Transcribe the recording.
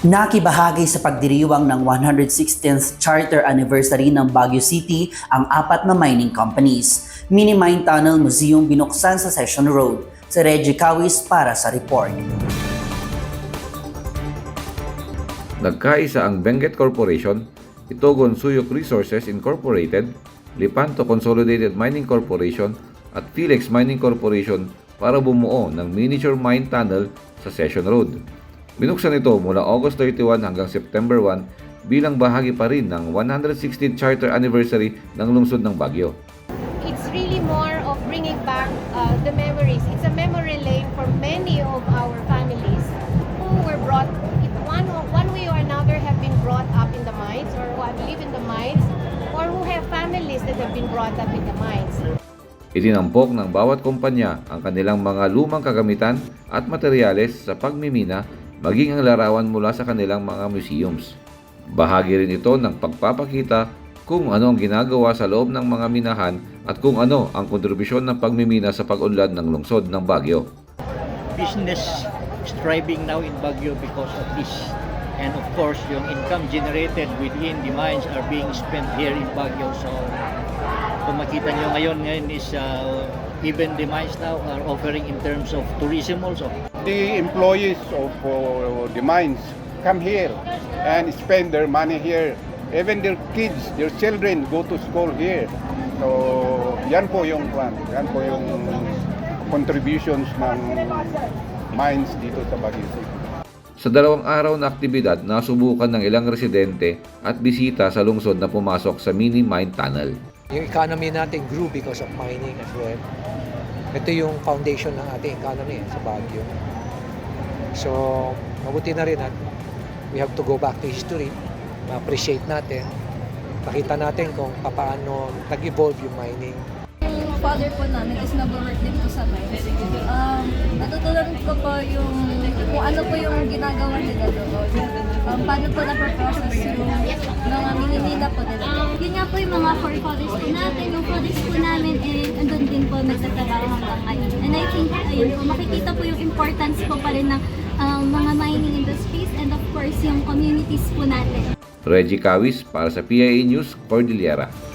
Nakibahagi sa pagdiriwang ng 116th Charter Anniversary ng Baguio City ang apat na mining companies. Mini Mine Tunnel Museum binuksan sa Session Road. Si Reggie Cawis para sa report. Nagkaisa ang Benguet Corporation, Itogon Suyok Resources Incorporated, Lipanto Consolidated Mining Corporation at Felix Mining Corporation para bumuo ng miniature mine tunnel sa Session Road. Binuksan ito mula August 31 hanggang September 1 bilang bahagi pa rin ng 116th Charter Anniversary ng lungsod ng Baguio. it's really more of bringing back uh, the memories. It's a memory lane for many of our families who were brought, it, one, one way or another, have been brought up in the mines or who have lived in the mines or who have families that have been brought up in the mines. Itinampok ng bawat kumpanya ang kanilang mga lumang kagamitan at materyales sa pagmimina maging ang larawan mula sa kanilang mga museums. Bahagi rin ito ng pagpapakita kung ano ang ginagawa sa loob ng mga minahan at kung ano ang kontribusyon ng pagmimina sa pag-unlad ng lungsod ng Baguio. business is thriving now in Baguio because of this. And of course, yung income generated within the mines are being spent here in Baguio. So, kung makita nyo ngayon, ngayon is uh, even the mines now are offering in terms of tourism also. The employees of uh, the mines come here and spend their money here. Even their kids, their children go to school here. So, yan po yung plan. Yan po yung contributions ng mines dito sa Baguio City. Sa dalawang araw na aktibidad, nasubukan ng ilang residente at bisita sa lungsod na pumasok sa mini mine tunnel. Yung economy natin grew because of mining as well. Ito yung foundation ng ating economy sa Baguio. So, mabuti na rin at we have to go back to history, ma-appreciate natin, pakita natin kung paano nag-evolve yung mining. Yung father po namin is nag-work din po sa mines. Um, natutunan ko po yung kung ano po yung ginagawa nila doon. Um, paano po na-process yung mga minimina po nila. Yun nga po yung mga forefathers po natin, yung fathers po namin, and andun din po nagtatrabaho ngayon. And I think, ayun po, makikita po yung importance po pa rin ng um, mga mining industries and of course yung communities po natin. Reggie Cawis para sa PIA News, Cordillera.